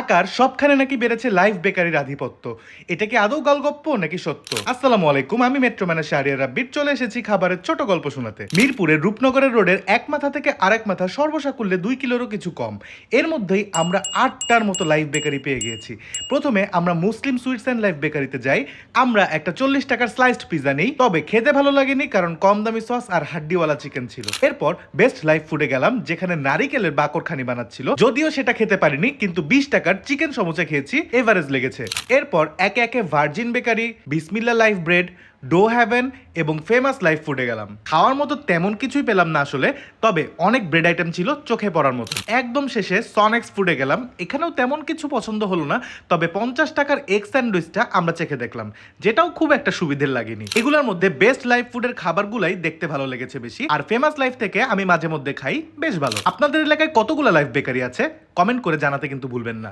ঢাকার সবখানে নাকি বেড়েছে লাইভ বেকারির আধিপত্য। এটা কি আদৌ গল্প নাকি সত্য? আসসালামু আলাইকুম, আমি মেট্রোম্যানের শাহরিয়ার রাব্বির, চলে এসেছি খাবারের ছোট গল্প শোনাতে। মিরপুরের রূপনগরের রোডের এক মাথা থেকে আরেক মাথা সর্বসাকুল্যে দুই কিলোরও কিছু কম। এর মধ্যেই আমরা আটটার মতো লাইভ বেকারি পেয়ে গিয়েছি। প্রথমে আমরা মুসলিম সুইটস অ্যান্ড লাইভ বেকারিতে যাই। আমরা একটা চল্লিশ টাকার স্লাইসড পিজা নেই, তবে খেতে ভালো লাগেনি কারণ কম দামি সস আর হাড্ডিওয়ালা চিকেন ছিল। এরপর বেস্ট লাইফ ফুডে গেলাম, যেখানে নারিকেলের বাকরখানি বানাচ্ছিল। যদিও সেটা খেতে পারিনি, কিন্তু বিশ টাকার চিকেন সমোসা খেয়েছি এভারেজ লেগেছে। এরপর একে একে virgin bakery Bismillah life bread, dough haven এবং ফেমাস লাইফ ফুডে গেলাম। খাওয়ার মতো তেমন কিছুই পেলাম না আসলে, তবে অনেক ব্রেড আইটেম ছিল চোখে পড়ার মতো। একদম শেষে সনেক্স ফুডে গেলাম। এখানেও তেমন কিছু পছন্দ হলো না, তবে পঞ্চাশ টাকার এগ স্যান্ডউইচটা আমরা চেখে দেখলাম, যেটাও খুব একটা সুবিধের লাগেনি। এগুলোর মধ্যে বেস্ট লাইফ ফুডের খাবারগুলাই দেখতে ভালো লেগেছে বেশি, আর ফেমাস লাইফ থেকে আমি মাঝে মধ্যে খাই, বেশ ভালো। আপনাদের এলাকায় কতগুলো লাইফ বেকারি আছে? কমেন্ট করে জানাতে কিন্তু ভুলবেন না।